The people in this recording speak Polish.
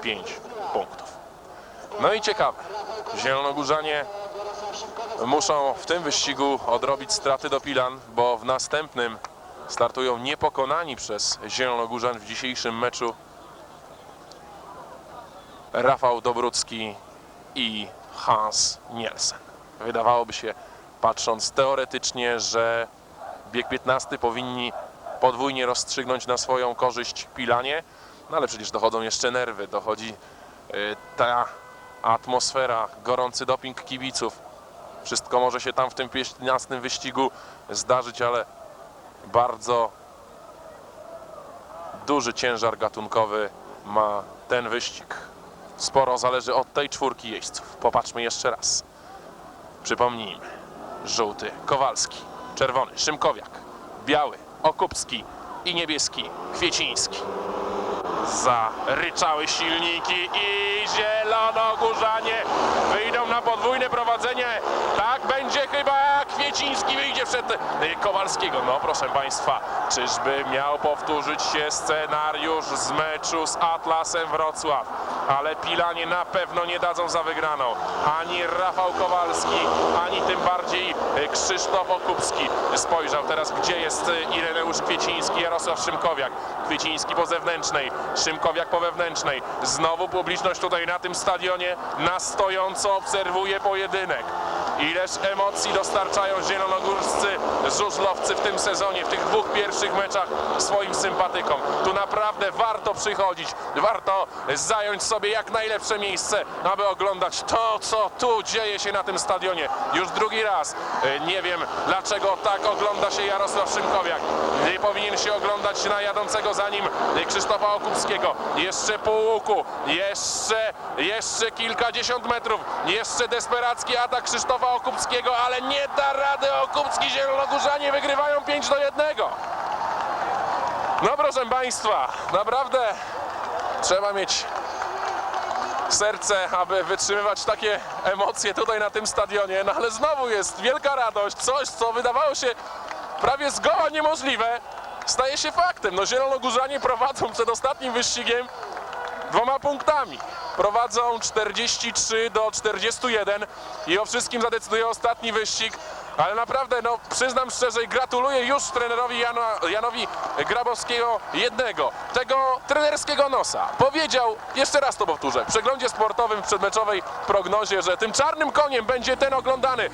5 punktów. No i ciekawe, Zielonogórzanie muszą w tym wyścigu odrobić straty do Pilan, bo w następnym startują niepokonani przez Zielonogórzan w dzisiejszym meczu Rafał Dobrucki i Hans Nielsen. Wydawałoby się, patrząc teoretycznie, że bieg 15 powinni podwójnie rozstrzygnąć na swoją korzyść Pilanie, no ale przecież dochodzą jeszcze nerwy, dochodzi y, ta atmosfera, gorący doping kibiców. Wszystko może się tam w tym 15 wyścigu zdarzyć, ale bardzo duży ciężar gatunkowy ma ten wyścig. Sporo zależy od tej czwórki jeźdźców. Popatrzmy jeszcze raz. Przypomnijmy. Żółty Kowalski, czerwony Szymkowiak, biały Okupski i niebieski Kwieciński. Zaryczały silniki i zielonogórzanie wyjdą na podwójne prowadzenie. Tak będzie chyba Kwieciński wyjdzie przed y, Kowalskiego. No proszę Państwa, czyżby miał powtórzyć się scenariusz z meczu z Atlasem Wrocław? Ale Pilanie na pewno nie dadzą za wygraną. Ani Rafał Kowalski, ani tym bardziej y, Krzysztof Okupski. Spojrzał teraz, gdzie jest y, Ireneusz Kwieciński, Jarosław Szymkowiak. Kwieciński po zewnętrznej, Szymkowiak po wewnętrznej. Znowu publiczność tutaj na tym stadionie na stojąco obserwuje pojedynek. Ileż emocji dostarczają zielonogórscy żużlowcy w tym sezonie, w tych dwóch pierwszych meczach swoim sympatykom. Tu naprawdę warto przychodzić, warto zająć sobie jak najlepsze miejsce, aby oglądać to, co tu dzieje się na tym stadionie. Już drugi raz. E, Nie wiem, dlaczego tak ogląda się Jarosław Szymkowiak. Nie powinien się oglądać na jadącego za nim Krzysztofa Okupskiego. Jeszcze pół łuku, jeszcze, jeszcze kilkadziesiąt metrów, jeszcze desperacki atak Krzysztofa Okupskiego, ale nie da rady Okupski, Zielonogórzanie wygrywają 5 do 1. No proszę Państwa, naprawdę trzeba mieć serce, aby wytrzymywać takie emocje tutaj na tym stadionie, no ale znowu jest wielka radość, coś co wydawało się prawie zgoła niemożliwe, staje się faktem. No Zielonogórzanie prowadzą przed ostatnim wyścigiem dwoma punktami. Prowadzą 43 do 41 i o wszystkim zadecyduje ostatni wyścig. Ale naprawdę, no przyznam szczerze i gratuluję już trenerowi Jano, Janowi Grabowskiego jednego, tego trenerskiego nosa. Powiedział, jeszcze raz to powtórzę, w przeglądzie sportowym w przedmeczowej prognozie, że tym czarnym koniem będzie ten oglądany.